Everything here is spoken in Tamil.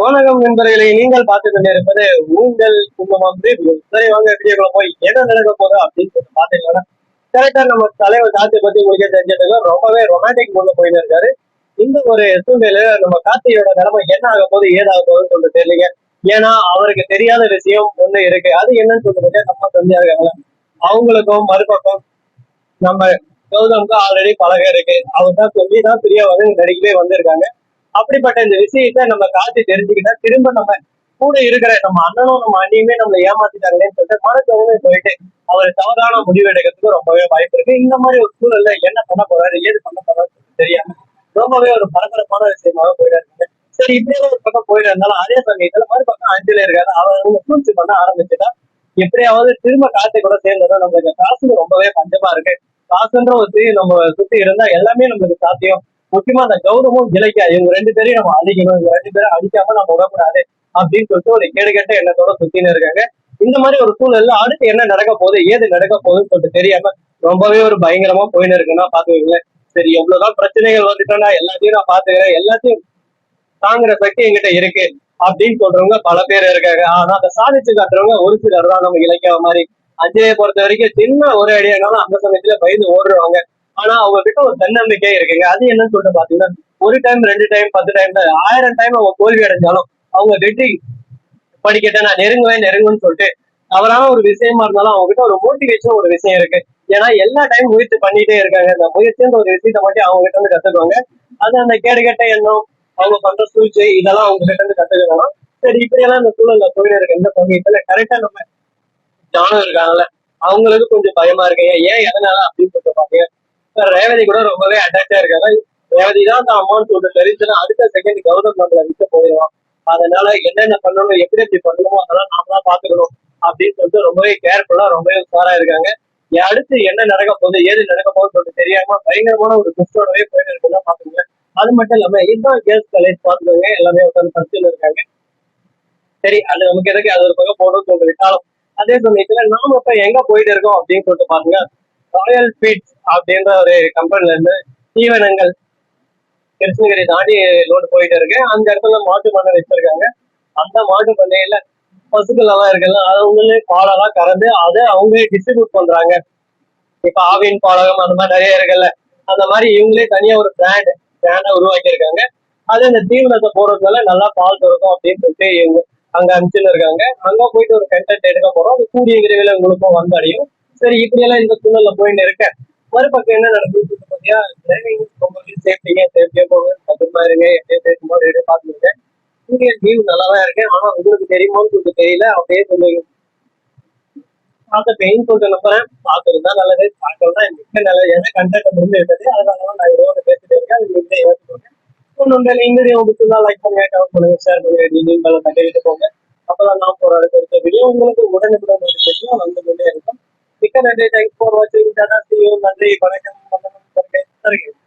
வணக்கம் நண்பர்களை நீங்கள் பார்த்து கொண்டிருப்பது உங்கள் குடும்பம் review. சரி வாங்க வீடியோக்குள்ள போய் என்ன நடக்க போதும் அப்படின்னு சொல்லி பாத்தீங்கன்னா கரெக்டா நம்ம தலைவர் கார்த்தி பத்தி உங்களுக்கே தெரிஞ்சதுக்கு ரொம்பவே ரொமான்டிக் மூட்ல போயிட்டு இருக்காரு. இந்த ஒரு சூழ்நிலையில நம்ம கார்த்தியோட நிலைமை என்ன ஆக போகுது ஏதாக போகுதுன்னு சொல்லிட்டு தெரியல ஏன்னா அவருக்கு தெரியாத விஷயம் ஒண்ணு இருக்கு. அது என்னன்னு சொல்லிட்டு நம்ம தம்பியா இருக்காங்க. அவங்களுக்கும் மறுபக்கம் நம்ம கௌதம்க்கு ஆல்ரெடி பழகம் இருக்கு. அவர் தான் சொல்லி தான் பிரியா வந்து நடிக்கவே வந்திருக்காங்க. அப்படிப்பட்ட இந்த விஷயத்த நம்ம காத்து தெரிஞ்சுக்கிட்டா திரும்ப நம்ம கூட இருக்கிற நம்ம அண்ணனும் நம்ம அண்ணியுமே நம்மளை ஏமாத்திட்டாங்களேன்னு சொல்லிட்டு மனசோட போயிட்டு அவர் தவறான முடிவு எடுக்கிறதுக்கு ரொம்பவே வாய்ப்பு இருக்கு. இந்த மாதிரி ஒரு சூழல்ல என்ன பண்ண போறாரு ஏது பண்ண போறாரு தெரியாம ரொம்பவே ஒரு பரபரப்பான விஷயமாக போயிட்டு இருக்கு. சரி இப்படியே ஒரு பக்கம் போயிட்டு இருந்தாலும் அதே சமயத்துல மறுபக்கம் அஞ்சலி இருக்காரு. அவர் வந்து சூழ்ச்சி பண்ண ஆரம்பிச்சுட்டா எப்படியாவது திரும்ப காத்தை கூட சேர்ந்ததும் நம்மளுக்கு காசுக்கு ரொம்பவே பஞ்சமா இருக்கு. காசுன்ற ஒரு தீ நம்ம சுத்தி இருந்தா எல்லாமே நம்மளுக்கு சாத்தியம். முக்கியமா அந்த கௌரவமும் இலக்கியா இவங்க ரெண்டு பேரையும் நம்ம அழிக்கணும் இவங்க ரெண்டு பேரும் அழிக்காம நம்ம விடக்கூடாது அப்படின்னு சொல்லிட்டு ஒரு கேடுகட்ட எண்ணத்தோட சுத்தின்னு இருக்காங்க. இந்த மாதிரி ஒரு சூழல்ல அடுத்து என்ன நடக்க போகுது ஏது நடக்க போகுதுன்னு சொல்லிட்டு தெரியாம ரொம்பவே ஒரு பயங்கரமா போயின்னு இருக்குன்னா பாத்துக்கீங்களேன் சரி எவ்வளவுதான் பிரச்சனைகள் வந்துட்டோம்னா எல்லாத்தையும் நான் பாத்துக்கிறேன் எல்லாத்தையும் தாங்குற சக்தி என்கிட்ட இருக்கு அப்படின்னு சொல்றவங்க பல பேர் இருக்காங்க. ஆனா அதை சாதிச்சு காட்டுறவங்க ஒரு சிலர் தான் நம்ம இலக்கிய மாதிரி. அஞ்சலியை பொறுத்த வரைக்கும் சின்ன ஒரு அடியானாலும் அந்த சமயத்துல பயந்து ஓடுறவங்க. ஆனா அவங்க கிட்ட ஒரு தன்னம்பிக்கை இருக்குங்க. அது என்னன்னு சொல்லிட்டு பாத்தீங்கன்னா ஒரு டைம் ரெண்டு டைம் பத்து டைம் ஆயிரம் டைம் அவங்க தோல்வி அடைஞ்சாலும் அவங்க வெற்றி படிக்கட்ட நான் நெருங்குவேன் நெருங்குன்னு சொல்லிட்டு தவறான ஒரு விஷயமா இருந்தாலும் அவங்க கிட்ட ஒரு மோட்டிவேஷன் ஒரு விஷயம் இருக்கு. ஏன்னா எல்லா டைம் முயற்சி பண்ணிட்டே இருக்காங்க. அந்த முயற்சின்ற ஒரு விஷயத்த மட்டும் அவங்க கிட்ட இருந்து கத்துக்குவாங்க. அது அந்த கேடுகட்ட எண்ணம் அவங்க பண்ற சூழ்ச்சி இதெல்லாம் அவங்க கிட்ட இருந்து கத்துக்கணும் சரி இப்படியெல்லாம் இந்த சூழல்ல போயிட்டு இருக்கு இந்த சமயத்துல கரெக்டா நம்ம ஜானம் இருக்காங்கல்ல அவங்களுக்கு கொஞ்சம் பயமா இருக்கு. ஏன் எதனால அப்படின்னு சொல்லிட்டு பாத்தீங்க? ரேவதி கூட ரொம்பவே அட்டாச்சா இருக்காங்க. ரேவதி தான் அந்த அம்மான்னு தெரிஞ்சுன்னா அடுத்த செகண்ட் கௌதம் நம்மள விட்டு போயிடும் அதனால என்னென்ன பண்ணணும் எப்படி எப்படி பண்ணணுமோ அதெல்லாம் நாம தான் பாத்துக்கணும் அப்படின்னு சொல்லிட்டு ரொம்பவே கேர்ஃபுல்லா ரொம்பவே உஷாரா இருக்காங்க. அடுத்து என்ன நடக்க போகுது ஏது நடக்க போகுதுன்னு சொல்லிட்டு தெரியாம பயங்கரமான ஒரு குஸ்டோடவே போயிட்டு இருக்குன்னா பாத்துக்கோங்க அது மட்டும் இல்லாம இதுதான் கேஸ் காலேஜ் பாத்துக்கோங்க எல்லாமே உட்காந்து படிச்சுட்டு இருக்காங்க. சரி அது நமக்கு எதுக்கு? அது ஒரு பக்கம் போகணும்னு சொல்லிட்டு விட்டாலும் அதே சமயத்துல நாம இப்ப எங்க போயிட்டு இருக்கோம் அப்படின்னு சொல்லிட்டு பாருங்க. ராயல் பீட் அப்படின்ற ஒரு கம்பெனில இருந்து தீவனங்கள் கிருஷ்ணகிரி தாண்டி லோடு போயிட்டு இருக்கு. அந்த இடத்துல மாட்டு பண்ணை வச்சிருக்காங்க. அந்த மாட்டு பண்ணையில பசுக்கள் எல்லாம் இருக்குல்ல அவங்களே பாலெல்லாம் கறந்து அதை அவங்களே டிஸ்ட்ரிபியூட் பண்றாங்க. இப்ப ஆவின் பாலகம் அந்த மாதிரி நிறைய இருக்குல்ல அந்த மாதிரி இவங்களே தனியா ஒரு பிராண்ட் பிராண்டை உருவாக்கி இருக்காங்க அது அந்த தீவனத்தை போடுறதுனால நல்லா பால் திறக்கும் அப்படின்னு சொல்லிட்டு இவங்க அங்க அனுப்பிச்சுன்னு இருக்காங்க. அங்க போயிட்டு ஒரு கண்டென்ட் எடுக்க போறோம். கூடிய விரைவில் உங்களுக்கும் வந்தடையும் சரி இப்படி எல்லாம் இந்த சூழல்ல போயின்னு இருக்க. மறுபக்கம் என்ன நடக்குது பாத்தியா? டிரைவிங் ரொம்ப சேஃப்டிங்க சேஃப்டியா போங்க பத்திரமா இருங்க எப்படியே பேசும்போது ரெடி பார்த்துருக்கேன் சூரியன் லீவ் நல்லா தான் இருக்கேன். ஆனா உங்களுக்கு தெரியுமோன்னு சொல்லிட்டு தெரியல. அப்படியே சொல்லுங்க. பார்த்த பெயின் சொல்லிட்டு நம்புறேன் பார்க்கறது தான் நல்லது. பார்க்கறது தான் மிக்க நல்லது. ஏன்னா கண்டென்ட் முடிஞ்சு விட்டது அதனால தான் நான் ஏதோ பேசிட்டு இருக்கேன். அது நீங்களே ஏற்றுக்கோங்க ஒன்று இந்த உங்களுக்கு தான் லைக் பண்ணுங்க கமெண்ட் பண்ணுங்க ஷேர் பண்ணுங்க நீங்களும் தட்டிட்டு போங்க. அப்பதான் நான் போற அடுத்த வீடியோ உங்களுக்கு உடனுக்குடன் நோட்டிஃபிகேஷன் வந்து கொண்டே இருக்கும். Thank you for watching. Jana, see you Monday. Bye.